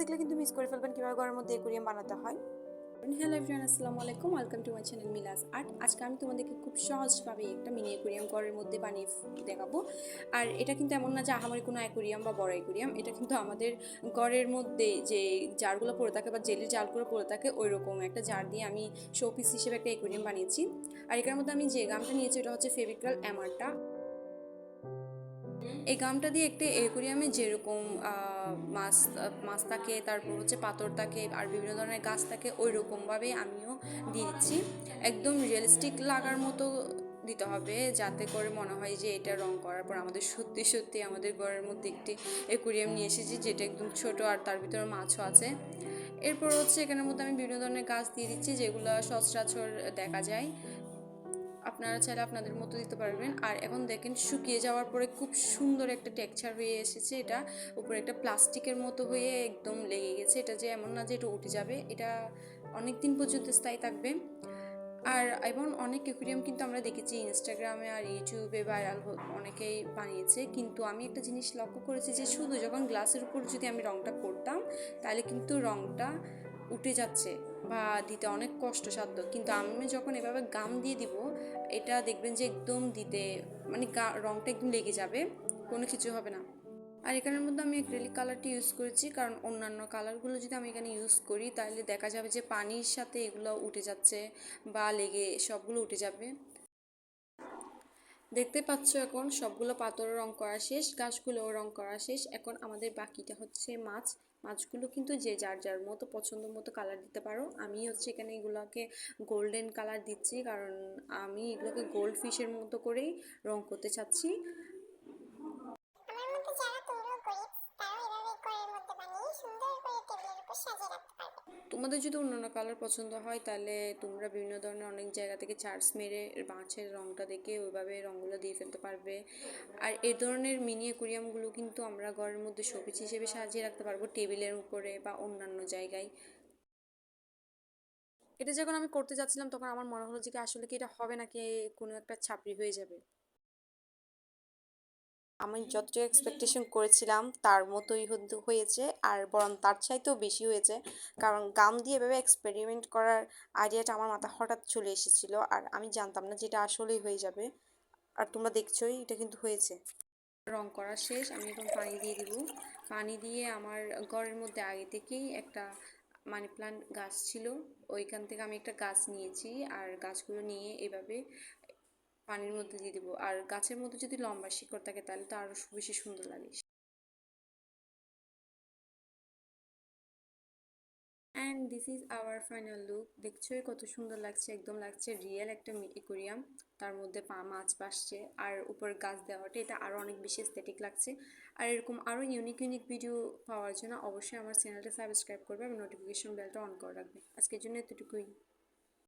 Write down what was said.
দেখলে কিন্তু মিস করে ফেলবেন কীভাবে ঘরের মধ্যে একুরিয়াম বানাতে হয়। হ্যালো এভরিওয়ান আসসালামু আলাইকুম। Welcome to my channel Mila's art আজকে আমি তোমাদেরকে খুব সহজভাবে একটা মিনি অ্যাকুরিয়াম ঘরের মধ্যে বানিয়ে দেখাবো। আর এটা কিন্তু এমন না যে আহামরি কোনো অ্যাকুরিয়াম বা বড় অ্যাকুরিয়াম এটা কিন্তু আমাদের ঘরের মধ্যে যে জারগুলো পড়ে থাকে বা জেলের জালগুলো পড়ে থাকে ওই রকম একটা জার দিয়ে আমি শোপিস হিসেবে একটা অ্যাকুরিয়াম বানিয়েছি। আর এটার মধ্যে আমি যে গামটা নিয়েছি, ওটা হচ্ছে ফেভিক্রাল অ্যামারটা এই গামটা দিয়ে একটা একুরিয়ামে যেরকম মাছ মাছ থাকে, তারপর হচ্ছে পাথর থাকে আর বিভিন্ন ধরনের গাছ থাকে ওই রকমভাবে আমিও দিয়ে দিচ্ছি একদম রিয়েলিস্টিক লাগার মতো দিতে হবে যাতে করে মনে হয় যে এটা রং করার পর আমাদের সত্যি সত্যি আমাদের ঘরের মধ্যে একটি একুরিয়াম নিয়ে এসেছি যেটা একদম ছোট আর তার ভিতরে মাছও আছে। এরপর হচ্ছে এখানের মধ্যে আমি বিভিন্ন ধরনের গাছ দিয়ে দিচ্ছি যেগুলো সচরাচর দেখা যায়। আপনারা চাইলে আপনাদের মতো দিতে পারবেন। আর এখন দেখেন শুকিয়ে যাওয়ার পরে খুব সুন্দর একটা টেক্সচার হয়ে এসেছে এটা। উপরে একটা প্লাস্টিকের মতো হয়ে একদম লেগে গেছে। এটা যে এমন না যে এটা উঠে যাবে, এটা অনেক দিন পর্যন্ত স্থায়ী থাকবে। আর এবং অনেক একুরিয়াম কিন্তু আমরা দেখেছি ইনস্টাগ্রামে আর ইউটিউবে ভাইরাল অনেকেই বানিয়েছে। কিন্তু আমি একটা জিনিস লক্ষ্য করেছি যে শুধু যখন গ্লাসের উপর যদি আমি রঙটা করতাম, তাহলে কিন্তু রংটা উঠে যাচ্ছে বা দিতে অনেক কষ্টসাধ্য। কিন্তু আমি যখন এভাবে গাম দিয়ে দিব, এটা দেখবেন যে একদম দিতে মানে গা, রংটা একদম লেগে যাবে, কোনো কিছু হবে না। আর এখানের মধ্যে আমি অ্যাক্রেলিক কালারটি ইউজ করেছি, কারণ অন্যান্য কালারগুলো যদি আমি এখানে ইউজ করি, তাহলে দেখা যাবে যে পানির সাথে এগুলো উঠে যাচ্ছে বা লেগে, সবগুলো উঠে যাবে। দেখতে পাচ্ছ এখন সবগুলো পাথর রং করা শেষ, গাছগুলোও রং করা শেষ। এখন আমাদের বাকিটা হচ্ছে মাছ। মাছগুলো কিন্তু যে যার যার মতো পছন্দ মতো কালার দিতে পারো। আমি হচ্ছে এখানে এগুলোকে গোল্ডেন কালার দিচ্ছি কারণ আমি এগুলোকে গোল্ড ফিশের মতো করেই রং করতে চাচ্ছি। সুন্দর করে টেবিলের উপর সাজিয়ে রাখতে তোমাদের যদি অন্যান্য কালার পছন্দ হয়, তাহলে তোমরা বিভিন্ন ধরনের অনেক জায়গা থেকে চার্জ মেরে মাছের রংটা দেখে ওইভাবে রঙগুলো দিয়ে ফেলতে পারবে। আর এ ধরনের মিনি অ্যাকুরিয়ামগুলো কিন্তু আমরা ঘরের মধ্যে শোপিস হিসেবে সাজিয়ে রাখতে পারব টেবিলের উপরে বা অন্যান্য জায়গায়। এটা যখন আমি করতে যাচ্ছিলাম, তখন আমার মনে হলো যে আসলে কি এটা হবে নাকি কোনো একটা ছাপড়ি হয়ে যাবে। আমি যতটুকু এক্সপেকটেশন করেছিলাম, তার মতোই হয়েছে। আর বরং তার চাইতেও বেশি হয়েছে। কারণ গাম দিয়ে এভাবে এক্সপেরিমেন্ট করার আইডিয়াটা আমার মাথা হঠাৎ চলে এসেছিল। আর আমি জানতাম না যেটা আসলেই হয়ে যাবে। আর তোমরা দেখছোই, এটা কিন্তু হয়েছে। রং করা শেষ, আমি এখন পানি দিয়ে দিব। পানি দিয়ে আমার ঘরের মধ্যে আগে থেকেই একটা মানি প্লান্ট গাছ ছিল। ওইখান থেকে আমি একটা গাছ নিয়েছি। আর গাছগুলো নিয়ে এভাবে পানির মধ্যে দিয়ে দিব। আর গাছের মধ্যে যদি লম্বা শিকড় থাকে, তাহলে তো আরও বেশি সুন্দর লাগে। And this is our final look দেখছোই কত সুন্দর লাগছে, একদম লাগছে রিয়েল একটা একুরিয়াম তার মধ্যে পা মাছ বাসছে আর উপর গাছ দেওয়াটা, এটা আরও অনেক বেশি এস্থেটিক লাগছে। আর এরকম আরও ইউনিক ইউনিক ভিডিও পাওয়ার জন্য অবশ্যই আমার চ্যানেলটা সাবস্ক্রাইব করবে এবং নোটিফিকেশন বেলটা অন করে রাখবে। আজকের জন্য এতটুকুই।